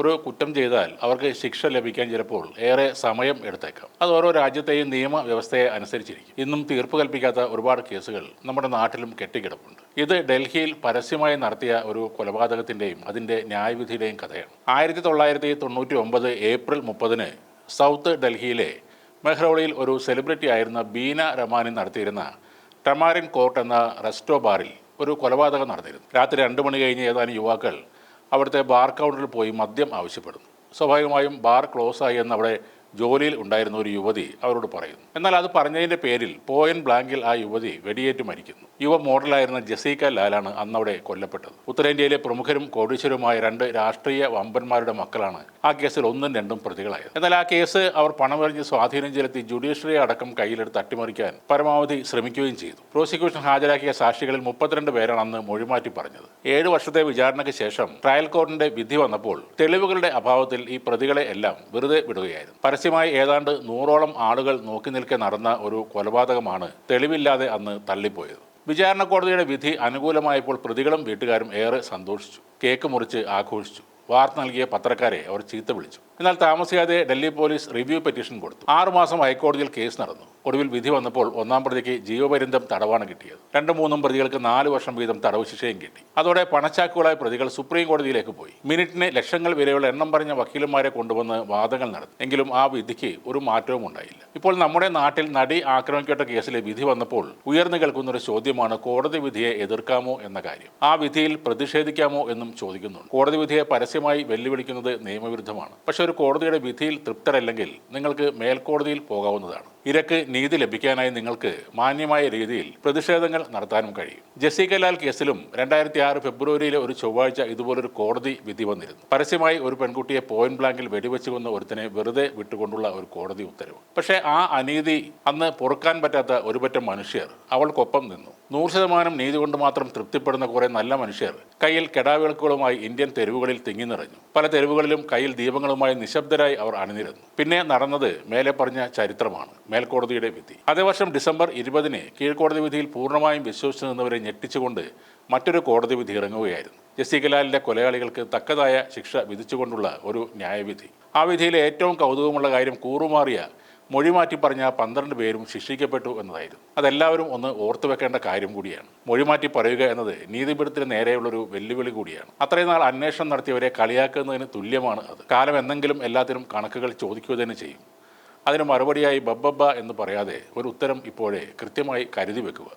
ഒരു കുറ്റം ചെയ്താൽ അവർക്ക് ശിക്ഷ ലഭിക്കാൻ ചിലപ്പോൾ ഏറെ സമയം എടുത്തേക്കാം. അത് ഓരോ രാജ്യത്തെയും നിയമവ്യവസ്ഥയെ അനുസരിച്ചിരിക്കും. ഇന്നും തീർപ്പ് കൽപ്പിക്കാത്ത ഒരുപാട് കേസുകൾ നമ്മുടെ നാട്ടിലും കെട്ടിക്കിടപ്പുണ്ട്. ഇത് ഡൽഹിയിൽ പരസ്യമായി നടത്തിയ ഒരു കൊലപാതകത്തിന്റെയും അതിന്റെ ന്യായവിധിയുടെയും കഥയാണ്. ആയിരത്തി തൊള്ളായിരത്തി തൊണ്ണൂറ്റി ഒമ്പത് ഏപ്രിൽ മുപ്പതിന് സൗത്ത് ഡൽഹിയിലെ മെഹ്റോളിയിൽ ഒരു സെലിബ്രിറ്റി ആയിരുന്ന ബീന റമാനി നടത്തിയിരുന്ന ടമാരിൻ കോർട്ട് എന്ന റെസ്റ്റോ ബാറിൽ ഒരു കൊലപാതകം നടന്നിരുന്നു. രാത്രി രണ്ട് മണി കഴിഞ്ഞ് ഏതാനും യുവാക്കൾ അവിടുത്തെ ബാർ കൗണ്ടറിൽ പോയി മദ്യം ആവശ്യപ്പെടുന്നു. സ്വാഭാവികമായും ബാർ ക്ലോസ് ആയി എന്ന് അവിടെ ജോലിയിൽ ഉണ്ടായിരുന്ന ഒരു യുവതി അവരോട് പറയുന്നു. എന്നാൽ അത് പറഞ്ഞതിന്റെ പേരിൽ പോയൻ ബ്ലാങ്കിൽ ആ യുവതി വെടിയേറ്റ് മരിക്കുന്നു. യുവ മോഡലായിരുന്ന ജസീക്ക ലാലാണ് അന്ന് അവിടെ കൊല്ലപ്പെട്ടത്. ഉത്തരേന്ത്യയിലെ പ്രമുഖരും കോടീശ്വരുമായ രണ്ട് രാഷ്ട്രീയ വമ്പന്മാരുടെ മക്കളാണ് ആ കേസിൽ ഒന്നും രണ്ടും പ്രതികളായത്. എന്നാൽ ആ കേസ് അവർ പണമെറിഞ്ഞ് സ്വാധീനം ചെലുത്തി ജുഡീഷ്യറി അടക്കം കയ്യിലെടുത്ത് അട്ടിമറിക്കാൻ പരമാവധി ശ്രമിക്കുകയും ചെയ്തു. പ്രോസിക്യൂഷൻ ഹാജരാക്കിയ സാക്ഷികളിൽ മുപ്പത്തിരണ്ട് പേരാണ് അന്ന് മൊഴിമാറ്റി പറഞ്ഞത്. ഏഴ് വർഷത്തെ വിചാരണയ്ക്ക് ശേഷം ട്രയൽ കോർട്ടിന്റെ വിധി വന്നപ്പോൾ തെളിവുകളുടെ അഭാവത്തിൽ ഈ പ്രതികളെ എല്ലാം വെറുതെ വിടുകയായിരുന്നു. പരസ്യമായി ഏതാണ്ട് നൂറോളം ആളുകൾ നോക്കി നിൽക്കെ നടന്ന ഒരു കൊലപാതകമാണ് തെളിവില്ലാതെ അന്ന് തള്ളിപ്പോയത്. വിചാരണ കോടതിയുടെ വിധി അനുകൂലമായപ്പോൾ പ്രതികളും വീട്ടുകാരും ഏറെ സന്തോഷിച്ചു. കേക്ക് മുറിച്ച് ആഘോഷിച്ചു. വാർത്ത നൽകിയ പത്രക്കാരെ അവർ ചീത്ത വിളിച്ചു. എന്നാൽ താമസിയാതെ ഡൽഹി പോലീസ് റിവ്യൂ പെറ്റീഷൻ കൊടുത്തു. ആറുമാസം ഹൈക്കോടതിയിൽ കേസ് നടന്നു. ഒടുവിൽ വിധി വന്നപ്പോൾ ഒന്നാം പ്രതിക്ക് ജീവപര്യന്തം തടവാണ് കിട്ടിയത്. രണ്ടും മൂന്നും പ്രതികൾക്ക് നാല് വർഷം വീതം തടവ് ശിക്ഷയും കിട്ടി. അതോടെ പണച്ചാക്കുകളായ പ്രതികൾ സുപ്രീം കോടതിയിലേക്ക് പോയി. മിനിറ്റിന് ലക്ഷങ്ങൾ വിലയുള്ള എണ്ണം പറഞ്ഞ വക്കീലന്മാരെ കൊണ്ടുവന്ന് വാദങ്ങൾ നടത്തി. എങ്കിലും ആ വിധിക്ക് ഒരു മാറ്റവും ഉണ്ടായില്ല. ഇപ്പോൾ നമ്മുടെ നാട്ടിൽ നടി ആക്രമിക്കപ്പെട്ട കേസിലെ വിധി വന്നപ്പോൾ ഉയർന്നു കേൾക്കുന്ന ഒരു ചോദ്യമാണ് കോടതി വിധിയെ എതിർക്കാമോ എന്ന കാര്യം. ആ വിധിയിൽ പ്രതിഷേധിക്കാമോ എന്നും ചോദിക്കുന്നുണ്ട്. കോടതി വിധിയെ പരസ്യമായി വെല്ലുവിളിക്കുന്നത് നിയമവിരുദ്ധമാണ്. പക്ഷെ ഒരു കോടതിയുടെ വിധിയിൽ തൃപ്തരല്ലെങ്കിൽ നിങ്ങൾക്ക് മേൽക്കോടതിയിൽ പോകാവുന്നതാണ്. ഇരക്ക് നീതി ലഭിക്കാനായി നിങ്ങൾക്ക് മാന്യമായ രീതിയിൽ പ്രതിഷേധങ്ങൾ നടത്താനും കഴിയും. ജസീക ലാൽ കേസിലും രണ്ടായിരത്തി ആറ് ഫെബ്രുവരിയിലെ ഒരു ചൊവ്വാഴ്ച ഇതുപോലൊരു കോടതി വിധി വന്നിരുന്നു. പരസ്യമായി ഒരു പെൺകുട്ടിയെ പോയിന്റ് ബ്ലാങ്കിൽ വെടിവെച്ച് കൊന്ന ഒരുത്തിനെ വെറുതെ വിട്ടുകൊണ്ടുള്ള ഒരു കോടതി ഉത്തരവ്. പക്ഷേ ആ അനീതി അന്ന് പൊറുക്കാൻ പറ്റാത്ത ഒരുപറ്റം മനുഷ്യർ അവൾക്കൊപ്പം നിന്നു. നൂറ് ശതമാനം നീതി കൊണ്ട് മാത്രം തൃപ്തിപ്പെടുന്ന കുറെ നല്ല മനുഷ്യർ കയ്യിൽ കെടാവിളക്കുകളുമായി ഇന്ത്യൻ തെരുവുകളിൽ തിങ്ങി നിറഞ്ഞു. പല തെരുവുകളിലും കയ്യിൽ ദീപങ്ങളുമായി നിശബ്ദരായി അവർ അണിനിരുന്നു. പിന്നെ നടന്നത് മേലെ പറഞ്ഞ ചരിത്രമാണ് മേൽക്കോടതിയുടെ വിധി. അതേ വർഷം ഡിസംബർ ഇരുപതിന് കീഴ്ക്കോടതി വിധിയിൽ പൂർണമായും വിശ്വസിച്ചു നിന്നവരെ ഞെട്ടിച്ചുകൊണ്ട് മറ്റൊരു കോടതി വിധി ഇറങ്ങുകയായിരുന്നു. ജസീകലാലിന്റെ കൊലയാളികൾക്ക് തക്കതായ ശിക്ഷ വിധിച്ചുകൊണ്ടുള്ള ഒരു ന്യായവിധി. ആ വിധിയിലെ ഏറ്റവും കൗതുകമുള്ള കാര്യം കൂറുമാറിയ മൊഴി മാറ്റി പറഞ്ഞ പന്ത്രണ്ട് പേരും ശിക്ഷിക്കപ്പെട്ടു എന്നതായിരുന്നു. അതെല്ലാവരും ഒന്ന് ഓർത്തു വെക്കേണ്ട കാര്യം കൂടിയാണ്. മൊഴി മാറ്റി പറയുക എന്നത് നീതിപീഠത്തിന് നേരെയുള്ളൊരു വെല്ലുവിളി കൂടിയാണ്. അത്രയും നാൾ അന്വേഷണം നടത്തിയവരെ കളിയാക്കുന്നതിന് തുല്യമാണ് അത്. കാലം എന്തെങ്കിലും എല്ലാത്തിനും കണക്കുകൾ ചോദിക്കുക തന്നെ ചെയ്യും. അതിന് മറുപടിയായി ബബ്ബബ്ബ എന്ന് പറയാതെ ഒരു ഉത്തരം ഇപ്പോഴേ കൃത്യമായി കരുതി വെക്കുക.